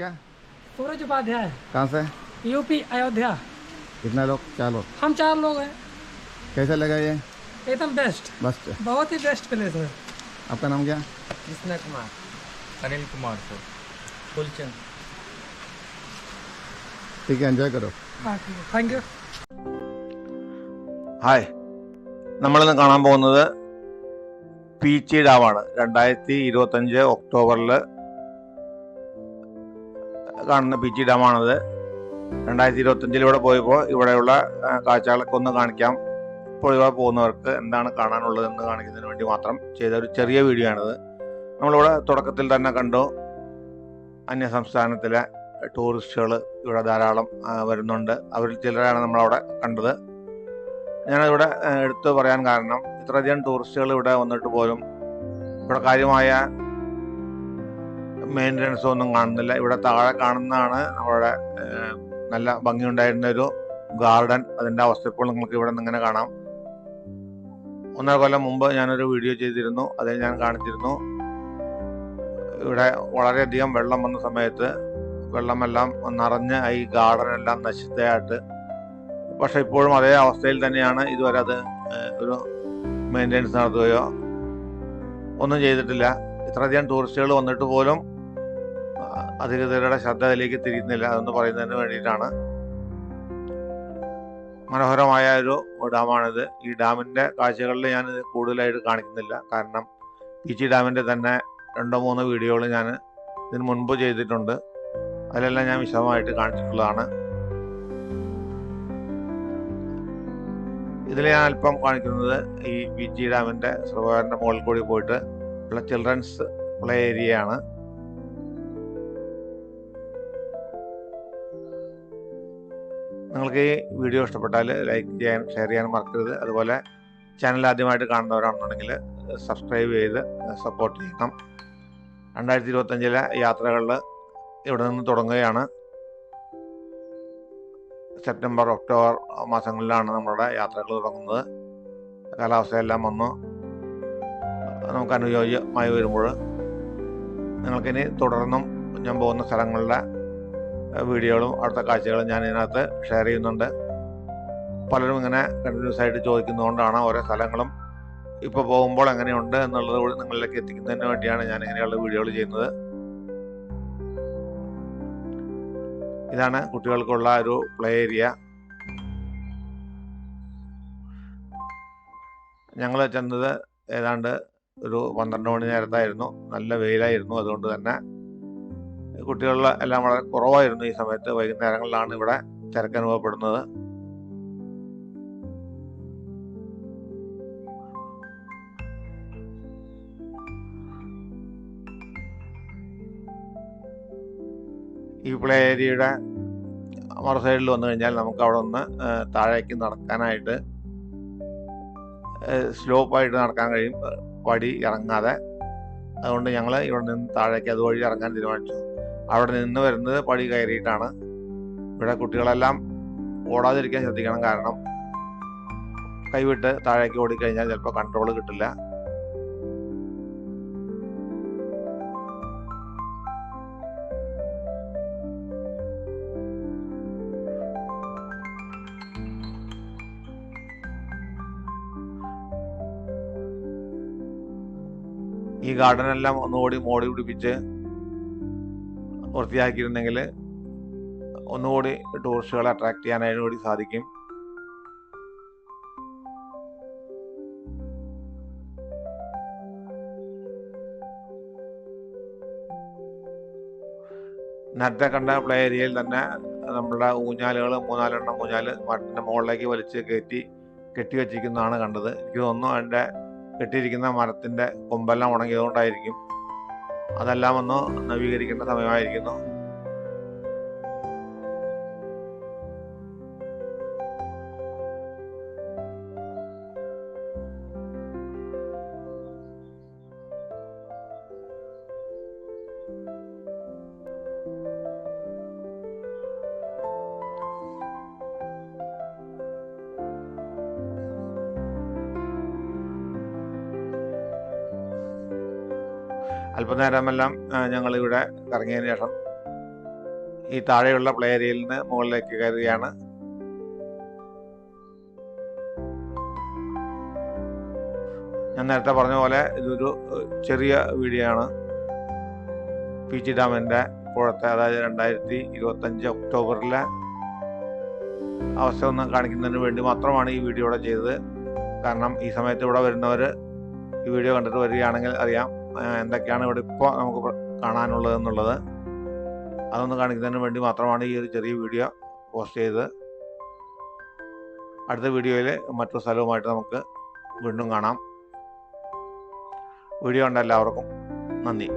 क्या सूरज उपाध्याय कहाँ से यूपी अयोध्या कितना लोग चार लोग हम चार लोग हैं कैसा लगा ये एकदम बेस्ट बस बहुत ही बेस्ट प्लेस है आपका नाम क्या कृष्णा कुमार अनिल कुमार सर फुलचंद ठीक है एंजॉय करो हाँ ठीक है थैंक यू ഹായ് നമ്മളിന്ന് കാണാൻ പോകുന്നത് പീച്ചി ഡാമാണ് രണ്ടായിരത്തി ഇരുപത്തഞ്ച് ഒക്ടോബറിൽ കാണുന്ന പീച്ചി ഡാമാണത്. രണ്ടായിരത്തി ഇരുപത്തഞ്ചിൽ ഇവിടെ പോയപ്പോൾ ഇവിടെയുള്ള കാഴ്ചകളൊക്കെ ഒന്ന് കാണിക്കാം. ഇപ്പോൾ ഇവിടെ പോകുന്നവർക്ക് എന്താണ് കാണാനുള്ളത് എന്ന് കാണിക്കുന്നതിന് വേണ്ടി മാത്രം ചെയ്ത ഒരു ചെറിയ വീഡിയോ ആണിത്. നമ്മളിവിടെ തുടക്കത്തിൽ തന്നെ കണ്ടു. അന്യ സംസ്ഥാനത്തിലെ ടൂറിസ്റ്റുകൾ ഇവിടെ ധാരാളം വരുന്നുണ്ട്. അവരിൽ ചിലരാണ് നമ്മളവിടെ കണ്ടത്. ഞാനിവിടെ എടുത്തു പറയാൻ കാരണം ഇത്രയധികം ടൂറിസ്റ്റുകൾ ഇവിടെ വന്നിട്ട് പോലും ഇവിടെ കാര്യമായ മെയിന്റനൻസ് ഒന്നും കാണുന്നില്ല. ഇവിടെ താഴെ കാണുന്നതാണ് അവിടെ നല്ല ഭംഗിയുണ്ടായിരുന്ന ഒരു ഗാർഡൻ. അതിന്റെ അവസ്ഥ ഇപ്പോൾ നിങ്ങൾക്ക് ഇവിടെ നിന്ന് ഇങ്ങനെ കാണാം. ഒന്നര കൊല്ലം മുമ്പ് ഞാനൊരു വീഡിയോ ചെയ്തിരുന്നു. അതിൽ ഞാൻ കാണിച്ചിരുന്നു. ഇവിടെ വളരെയധികം വെള്ളം വന്ന സമയത്ത് വെള്ളമെല്ലാം നിറഞ്ഞ് ഈ ഗാർഡൻ എല്ലാം നശിത്തയായിട്ട് പക്ഷെ ഇപ്പോഴും അതേ അവസ്ഥയിൽ തന്നെയാണ് ഇതുവരെ അത് ഒരു മെയിന്റെനൻസ് നടത്തുകയോ ഒന്നും ചെയ്തിട്ടില്ല. ഇത്രയധികം ടൂറിസ്റ്റുകൾ വന്നിട്ട് പോലും അധികൃതരുടെ ശ്രദ്ധ അതിലേക്ക് തിരിയുന്നില്ല അതെന്ന് പറയുന്നതിന് വേണ്ടിയിട്ടാണ്. മനോഹരമായ ഒരു ഡാമാണിത്. ഈ ഡാമിന്റെ കാഴ്ചകളിൽ ഞാൻ കൂടുതലായിട്ട് കാണിക്കുന്നില്ല. കാരണം പീച്ചി ഡാമിന്റെ തന്നെ രണ്ടോ മൂന്നോ വീഡിയോകൾ ഞാൻ ഇതിന് മുൻപ് ചെയ്തിട്ടുണ്ട്. അതിലെല്ലാം ഞാൻ വിശദമായിട്ട് കാണിച്ചിട്ടുള്ളതാണ്. ഇതിൽ ഞാൻ അല്പം കാണിക്കുന്നത് ഈ പി ജി ഡാമിന്റെ സർവകാരന്റെ മുകളിൽ കൂടി പോയിട്ട് ഉള്ള ചിൽഡ്രൻസ് പ്ലേ ഏരിയയാണ് നിങ്ങൾക്ക് ഈ വീഡിയോ ഇഷ്ടപ്പെട്ടാൽ ലൈക്ക് ചെയ്യാൻ ഷെയർ ചെയ്യാൻ മറക്കരുത്. അതുപോലെ ചാനൽ ആദ്യമായിട്ട് കാണുന്നവരാണെന്നുണ്ടെങ്കിൽ സബ്സ്ക്രൈബ് ചെയ്ത് സപ്പോർട്ട് ചെയ്യണം. രണ്ടായിരത്തി ഇരുപത്തഞ്ചിലെ യാത്രകളിൽ ഇവിടെ നിന്ന് തുടങ്ങുകയാണ്. സെപ്റ്റംബർ ഒക്ടോബർ മാസങ്ങളിലാണ് നമ്മുടെ യാത്രകൾ തുടങ്ങുന്നത്. കാലാവസ്ഥയെല്ലാം വന്നു. നമുക്ക് അനുയോജ്യമായി വരുമ്പോൾ നിങ്ങൾക്കിനി തുടർന്നും ഞാൻ പോകുന്ന സ്ഥലങ്ങളുടെ വീഡിയോകളും അടുത്ത കാഴ്ചകളും ഞാൻ ഇതിനകത്ത് ഷെയർ ചെയ്യുന്നുണ്ട്. പലരും ഇങ്ങനെ കണ്ടിന്യൂസ് ആയിട്ട് ചോദിക്കുന്നതുകൊണ്ടാണ് ഓരോ സ്ഥലങ്ങളും ഇപ്പോൾ പോകുമ്പോൾ എങ്ങനെയുണ്ട് എന്നുള്ളത് കൂടി നിങ്ങളിലേക്ക് എത്തിക്കുന്നതിന് വേണ്ടിയാണ് ഞാൻ ഇങ്ങനെയുള്ള വീഡിയോകൾ ചെയ്യുന്നത്. ഇതാണ് കുട്ടികൾക്കുള്ള ഒരു പ്ലേ ഏരിയ ഞങ്ങൾ ചെന്നത് ഏതാണ്ട് ഒരു പന്ത്രണ്ട് മണി നേരത്തായിരുന്നു. നല്ല വെയിലായിരുന്നു. അതുകൊണ്ട് തന്നെ കുട്ടികളിൽ എല്ലാം വളരെ കുറവായിരുന്നു ഈ സമയത്ത് വൈകുന്നേരങ്ങളിലാണ് ഇവിടെ തിരക്ക് അനുഭവപ്പെടുന്നത്. ഈ പ്ലേ ഏരിയയുടെ മറു സൈഡിൽ വന്നു കഴിഞ്ഞാൽ നമുക്ക് അവിടെ ഒന്ന് താഴേക്ക് നടക്കാനായിട്ട് സ്ലോപ്പായിട്ട് നടക്കാൻ കഴിയും. പടി ഇറങ്ങാതെ. അതുകൊണ്ട് ഞങ്ങൾ ഇവിടെ നിന്ന് താഴേക്ക് അതുവഴി ഇറങ്ങാൻ തീരുമാനിച്ചു. അവിടെ നിന്ന് വരുന്നത് പടി കയറിയിട്ടാണ്. ഇവിടെ കുട്ടികളെല്ലാം ഓടാതിരിക്കാൻ ശ്രദ്ധിക്കണം. കാരണം കൈവിട്ട് താഴേക്ക് ഓടിക്കഴിഞ്ഞാൽ ചിലപ്പോൾ കൺട്രോൾ കിട്ടില്ല. ഈ ഗാർഡനെല്ലാം ഒന്നുകൂടി മോടി പിടിപ്പിച്ച് വൃത്തിയാക്കിയിരുന്നെങ്കിൽ ഒന്നുകൂടി ടൂറിസ്റ്റുകളെ അട്രാക്ട് ചെയ്യാനായിട്ട് കൂടി സാധിക്കും. നേരത്തെ കണ്ട പ്ലേ ഏരിയയിൽ തന്നെ നമ്മളുടെ ഊഞ്ഞാലുകൾ മൂന്നാലെണ്ണം ഊഞ്ഞാൽ മരത്തിന്റെ മുകളിലേക്ക് വലിച്ച് കയറ്റി കെട്ടി വെച്ചിരിക്കുന്നതാണ് കണ്ടത്. എനിക്ക് തോന്നുന്നു അതിന്റെ കെട്ടിയിരിക്കുന്ന മരത്തിന്റെ കൊമ്പെല്ലാം ഉണങ്ങിയതുകൊണ്ടായിരിക്കും. അതെല്ലാം ഒന്ന് നവീകരിക്കേണ്ട സമയമായിരിക്കുന്നു. അല്പനേരമെല്ലാം ഞങ്ങളിവിടെ കറങ്ങിയതിന് ശേഷം ഈ താഴെയുള്ള പ്ലേ ഏരിയയിൽ നിന്ന് മുകളിലേക്ക് കയറുകയാണ്. ഞാൻ നേരത്തെ പറഞ്ഞ പോലെ ഇതൊരു ചെറിയ വീഡിയോ ആണ്. പീച്ചി ഡാമിന്റെ ഇപ്പോഴത്തെ അതായത് രണ്ടായിരത്തി ഇരുപത്തഞ്ച് ഒക്ടോബറിലെ അവസ്ഥ ഒന്ന് കാണിക്കുന്നതിന് വേണ്ടി മാത്രമാണ് ഈ വീഡിയോ ഇവിടെ ചെയ്തത്. കാരണം ഈ സമയത്ത് ഇവിടെ വരുന്നവർ ഈ വീഡിയോ കണ്ടിട്ട് വരികയാണെങ്കിൽ അറിയാം. എന്തൊക്കെയാണ് ഇവിടെ ഇപ്പോൾ നമുക്ക് കാണാനുള്ളത് എന്നുള്ളത് അതൊന്ന് കാണിക്കുന്നതിന് വേണ്ടി മാത്രമാണ് ഈ ഒരു ചെറിയ വീഡിയോ പോസ്റ്റ് ചെയ്തത്. അടുത്ത വീഡിയോയിൽ മറ്റൊരു സ്ഥലവുമായിട്ട് നമുക്ക് വീണ്ടും കാണാം. വീഡിയോ കണ്ട എല്ലാവർക്കും നന്ദി.